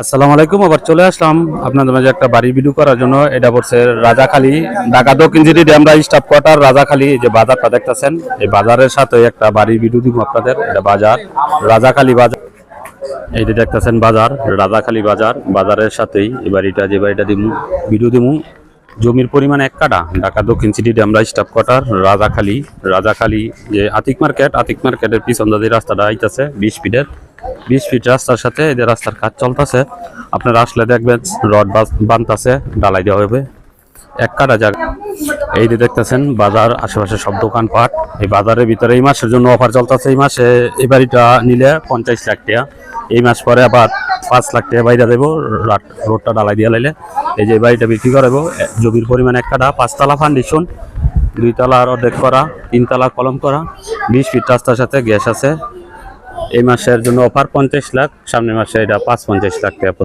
আসসালামু আলাইকুম, আবার চলে আসলাম আপনাদের মাঝে একটা বাড়ি ভিডিও করার জন্য। এটা পড়ছে রাজাখালী, ঢাকা দক্ষিণ city Demra staff quarter Rajakhali. যে বাজারটা দেখতেছেন, এই বাজারের সাথে একটা বাড়ি ভিডিও দিব আপনাদের। এটা বাজার, রাজাখালী বাজার। এই যে দেখতেছেন বাজার, রাজাখালী বাজার, বাজারের সাথেই এই বাড়িটা, যে বাড়িটা দিমু ভিডিও দিমু জমির পরিমাণ এক কাটা ঢাকা দক্ষিণ city Demra staff quarter Rajakhali. Rajakhali যে আতিক মার্কেট, আতিক মার্কেটের পিছন দিয়ে রাস্তাটা আইতাছে, বিশ ফিটের বিশ ফিট রাস্তার সাথে যে রাস্তার কাজ চলতেছে। আপনারা আসলে দেখবেন, রড বানতাছে ডালাই দেওয়া হবে এক কাটা জায়গা। এই যে দেখতেছেন, বাজার, আশেপাশে সব দোকানপাট। এই বাজারের ভিতরে এই মাসের জন্য অফার চলতেছে। এই মাসে এই বাড়িটা নিলে পঞ্চাশ লাখ টাকা। এই মাস পরে আবার পাঁচ লাখ টাকা বাইরে দেবো রোডটা ডালাই দিয়ে লাইলে। এই যে বাড়িটা বিক্রি করাবো জমির পরিমাণ এক কাটা পাঁচতলা ফান্ডেশন দুইতলা অর্ধেক করা, তিনতলা কলম করা, বিশ ফিট রাস্তার সাথে গ্যাস আছে। এই মাসের জন্য অফার পঞ্চাশ লাখ সামনের মাসে এটা পাঁচ পঞ্চাশ লাখ টাকা